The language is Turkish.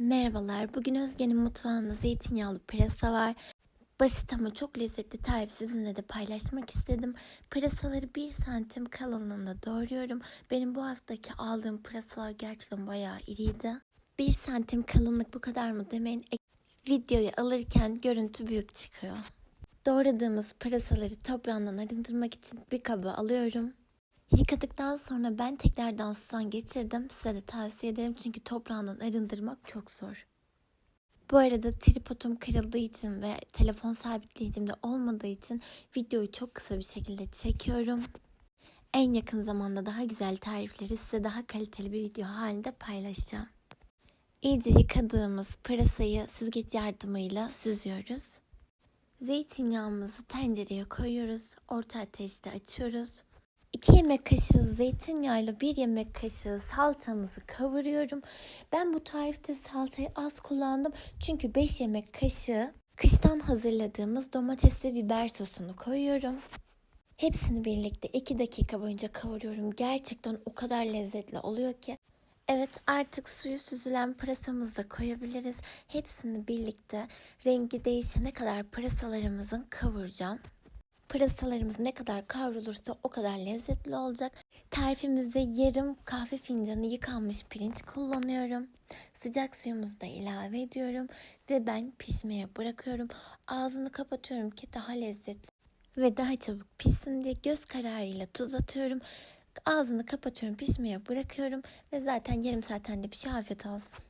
Merhabalar. Bugün Özge'nin mutfağında zeytinyağlı pırasa var. Basit ama çok lezzetli tarif sizinle de paylaşmak istedim. Pırasaları 1 santim kalınlığında doğruyorum. Benim bu haftaki aldığım pırasalar gerçekten bayağı iriydi. 1 santim kalınlık bu kadar mı demeyin. E- Videoyu alırken görüntü büyük çıkıyor. Doğradığımız pırasaları toprağından arındırmak için bir kaba alıyorum. Yıkadıktan sonra ben tekrardan sudan getirdim. Size de tavsiye ederim çünkü toprağından arındırmak çok zor. Bu arada tripodum kırıldığı için ve telefon sabitleyicimde olmadığı için videoyu çok kısa bir şekilde çekiyorum. En yakın zamanda daha güzel tarifleri size daha kaliteli bir video halinde paylaşacağım. İyice yıkadığımız pırasayı süzgeç yardımıyla süzüyoruz. Zeytinyağımızı tencereye koyuyoruz. Orta ateşte açıyoruz. 2 yemek kaşığı zeytinyağıyla 1 yemek kaşığı salçamızı kavuruyorum. Ben bu tarifte salçayı az kullandım. Çünkü 5 yemek kaşığı kıştan hazırladığımız domates ve biber sosunu koyuyorum. Hepsini birlikte 2 dakika boyunca kavuruyorum. Gerçekten o kadar lezzetli oluyor ki. Evet artık suyu süzülen pırasamızı da koyabiliriz. Hepsini birlikte rengi değişene kadar pırasalarımızın kavuracağım. Pırasalarımız ne kadar kavrulursa o kadar lezzetli olacak. Tarifimizde yarım kahve fincanı yıkanmış pirinç kullanıyorum. Sıcak suyumuzu da ilave ediyorum ve ben pişmeye bırakıyorum. Ağzını kapatıyorum ki daha lezzetli ve daha çabuk pişsin diye göz kararıyla tuz atıyorum. Ağzını kapatıyorum pişmeye bırakıyorum ve zaten yarım saatten de pişiyor afiyet olsun.